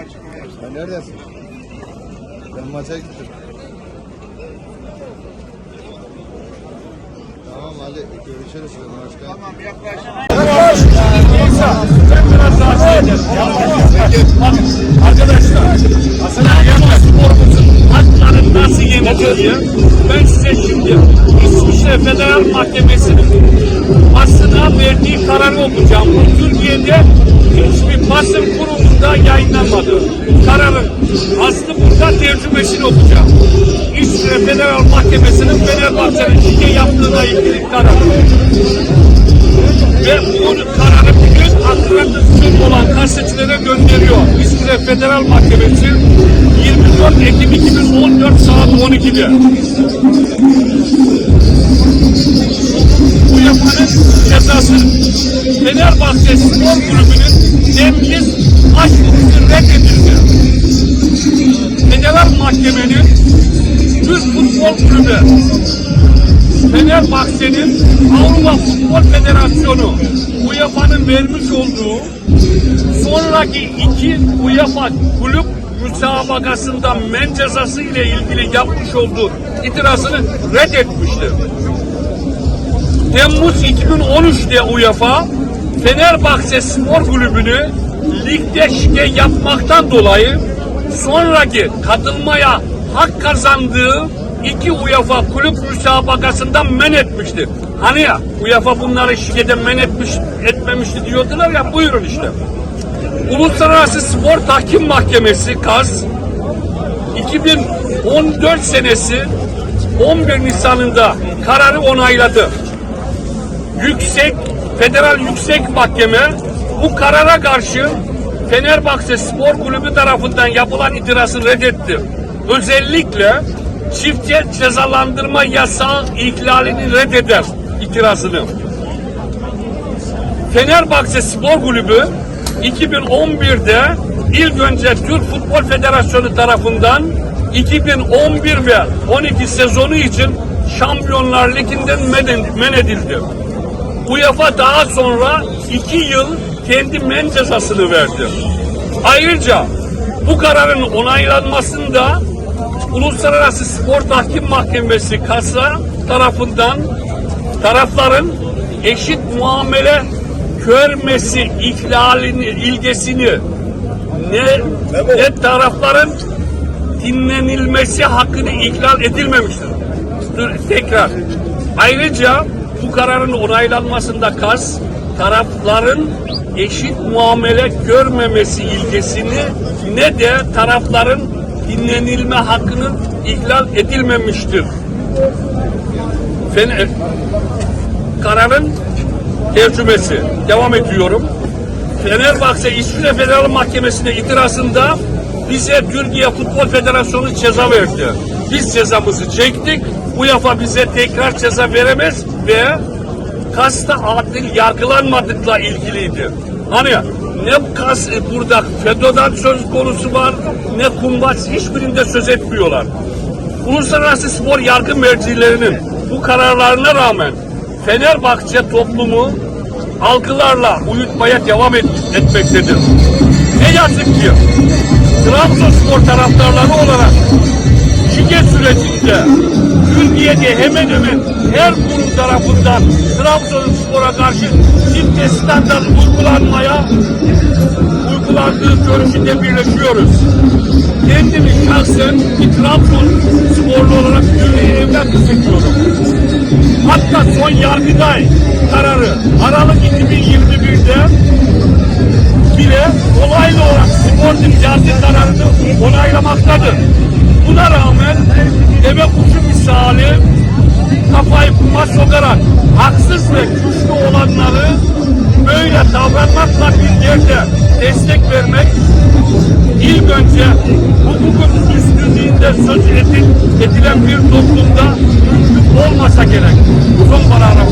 Sen neredesin? Ben maça gittim. Tamam hadi görüşürüz. Başkan. Tamam yaklaş. Arkadaşlar, aslında Yama sporumuzun hakları nasıl yeneceği ben size şimdi İsviçre Federal Mahkemesi'nin basına verdiği kararı okuyacağım. Bu Türkiye'de hiçbir basın kurumunda yayınlanmadı. Kararın aslı burada tercümesini okuyacağım. İsviçre Federal Mahkemesi'nin Fenerbahçe'nin şike yaptığına ilgili kararı ve bu kararı bugün haklarında suç olan gazetecilere gönderiyor. İsviçre Federal Mahkemesi 24 Ekim 2014 saat 12'de. Bu yapanın cezası Fenerbahçe Spor Kulübü'nün temyiz aşk reddedildi. Federal Mahkemenin Türk Futbol Kulübü Fenerbahçe'nin Avrupa Futbol Federasyonu UEFA'nın vermiş olduğu sonraki iki UEFA kulüp müsabakasında men cezası ile ilgili yapmış olduğu itirazını reddetmiştir. Temmuz 2013'te UEFA Fenerbahçe Spor Kulübü'nü ligde şike yapmaktan dolayı sonraki katılmaya hak kazandığı iki UEFA kulüp müsabakasından men etmişti. Hani ya UEFA bunları şikeden men etmiş, etmemişti diyordular ya buyurun işte. Uluslararası Spor Tahkim Mahkemesi KAS 2014 senesi 11 Nisan'ında kararı onayladı. Yüksek Federal Yüksek Mahkeme bu karara karşı Fenerbahçe Spor Kulübü tarafından yapılan itirazı reddetti. Özellikle çiftçe cezalandırma yasağı ihlalini reddeder itirazını. Fenerbahçe Spor Kulübü 2011'de ilk önce Türk Futbol Federasyonu tarafından 2011 ve 12 sezonu için Şampiyonlar Ligi'nden men- edildi. UEFA daha sonra iki yıl kendi men cezasını verdi. Ayrıca bu kararın onaylanmasında Uluslararası Spor Tahkim Mahkemesi KASA tarafından tarafların eşit muamele görmesi ihlalini, ilgesini ne, ne tarafların dinlenilmesi hakkını ihlal edilmemiştir. Tekrar. Ayrıca bu kararın onaylanmasında KAS tarafların eşit muamele görmemesi ilgesini ne de tarafların dinlenilme hakkının ihlal edilmemiştir. Fener, kararın tercümesi. Devam ediyorum. Fenerbahçe İsviçre Federal Mahkemesi'ne itirazında bize Türkiye Futbol Federasyonu ceza verdi. Biz cezamızı çektik. UEFA bize tekrar ceza veremez ve kasta adil yargılanmadıkla ilgiliydi. Hani ne kas burada FEDO'dan söz konusu var ne kumbaç hiçbirinde söz etmiyorlar. Uluslararası spor yargı mercilerinin bu kararlarına rağmen Fenerbahçe toplumu algılarla uyutmaya devam et, etmektedir. Ne yazık ki Trabzonspor taraftarları olarak şike sürecinde Türkiye'de hemen hemen her kurum tarafından Trabzonspor'a karşı çifte standart uygulanmaya uygulandığı görüşünde birleşiyoruz. Kendimi şahsen bir Trabzonsporlu olarak ülkeye evlat hissediyorum. Hatta son Yargıtay kararı Aralık 2021'de bile dolaylı olarak spor ticareti kararını onaylamaktadır. Buna rağmen haksız ve güçlü olanları böyle davranmakla bir yerde destek vermek ilk önce hukukun üstünlüğünde söz edil, edilen bir toplumda mümkün olmasa gerek. Son arkadaşlar.